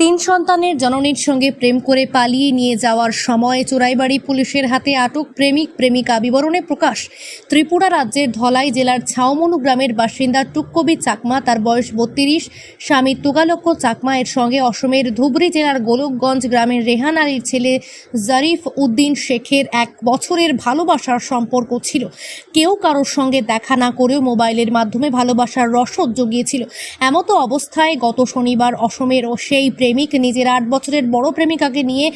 তিন সন্তানের জননীর সঙ্গে প্রেম করে পালিয়ে নিয়ে যাওয়ার সময় চোরাইবাড়ি পুলিশের হাতে আটক প্রেমিক, প্রেমিকা বিবরণে প্রকাশ। ত্রিপুরা রাজ্যের ধলাই জেলার ছাউমনু গ্রামের বাসিন্দা টুক্কবি চাকমা, তার বয়স বত্রিশ। স্বামী তুগালক্ষ চাকমা এর সঙ্গে অসমের ধুবড়ি জেলার গোলকগঞ্জ গ্রামের রেহান আলীর ছেলে জারিফ উদ্দিন শেখের এক বছরের ভালোবাসার সম্পর্ক ছিল। কেউ কারোর সঙ্গে দেখা না করেও মোবাইলের মাধ্যমে ভালোবাসার রসদ জগিয়েছিল। এমতো অবস্থায় গত শনিবার অসমের ও সেই প্রেমিক নিজের আট বছরের বড় প্রেমিকাকে নিয়ে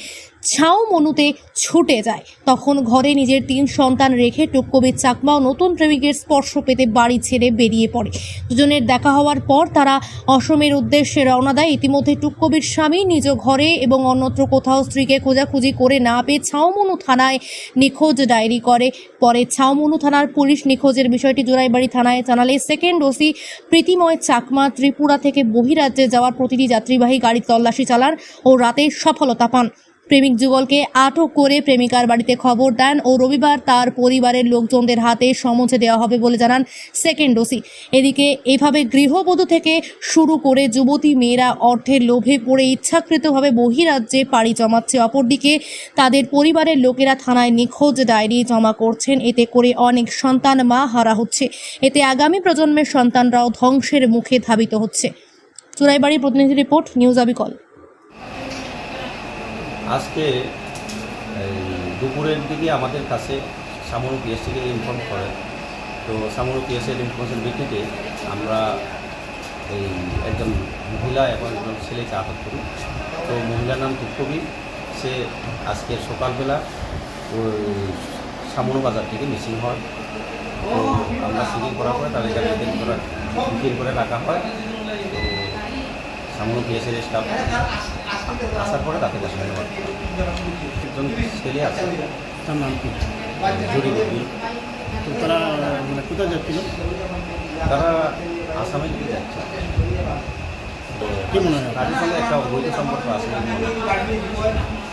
ছাও মনুতে ছুটে যায়। তখন ঘরে নিজের তিন সন্তান রেখে টুক্কবির চাকমাও নতুন প্রেমিকের স্পর্শ পেতে বাড়ি ছেড়ে বেরিয়ে পড়ে। দুজনের দেখা হওয়ার পর তারা অসমের উদ্দেশ্যে রওনা দেয়। ইতিমধ্যে টুক্কবির স্বামী নিজ ঘরে এবং অন্যত্র কোথাও স্ত্রীকে খোঁজাখুঁজি করে না পেয়ে ছাউমনু থানায় নিখোঁজ ডায়েরি করে। পরে ছাউমনু থানার পুলিশ নিখোঁজের বিষয়টি জোড়াইবাড়ি থানায় জানালে সেকেন্ড ওসি প্রীতিময় চাকমা ত্রিপুরা থেকে বহিরাজ্যে যাওয়ার প্রতিটি যাত্রীবাহী গাড়ির তল্লাশি চালান ও রাতে সফলতা পান। প্রেমিক যুগলকে আটক করে প্রেমিকার বাড়িতে খবর দেন ও রবিবার তার পরিবারের লোকজনদের হাতে সমঝে দেওয়া হবে বলে জানান সেকেন্ড ওসি। এদিকে এভাবে গৃহবধূ থেকে শুরু করে যুবতী মেয়েরা অর্থের লোভে পড়ে ইচ্ছাকৃতভাবে বহিরাজ্যে পাড়ি জমাচ্ছে। অপরদিকে তাদের পরিবারের লোকেরা থানায় নিখোঁজ ডায়েরি জমা করছেন। এতে করে অনেক সন্তান মা হারা হচ্ছে। এতে আগামী প্রজন্মের সন্তানরাও ধ্বংসের মুখে ধাবিত হচ্ছে। চুরাইবাড়ি প্রতিনিধি রিপোর্ট, নিউজ আবিকল আজকে দুপুরের দিকে আমাদের কাছে সামরু পিএস থেকে ইনফর্ম করে। তো সামরু পিএসের ইনফরমেশন ভিত্তিতে আমরা এই একজন মহিলা এবং একজন ছেলেকে আটক করি। তো মহিলার নাম তুকবি সে আজকে সকালবেলা ওই সামরু বাজার থেকে মিসিং হয়। তো আমরা সিকিং করার পরে তাদেরকে ডিটেন করে রাখা হয়। তো সামরু পিএসের স্টাফ আসার পরে তাকে দেশে নেওয়া একজন ছেলে আছে তার নাম কি? জুড়ি দেবী। তো তারা মানে কোথায় যাচ্ছিল? তারা আসামের দিকে যাচ্ছে। কি মনে হয়? তাদের সঙ্গে একটা অবৈধ সম্পর্ক আছে। হয়।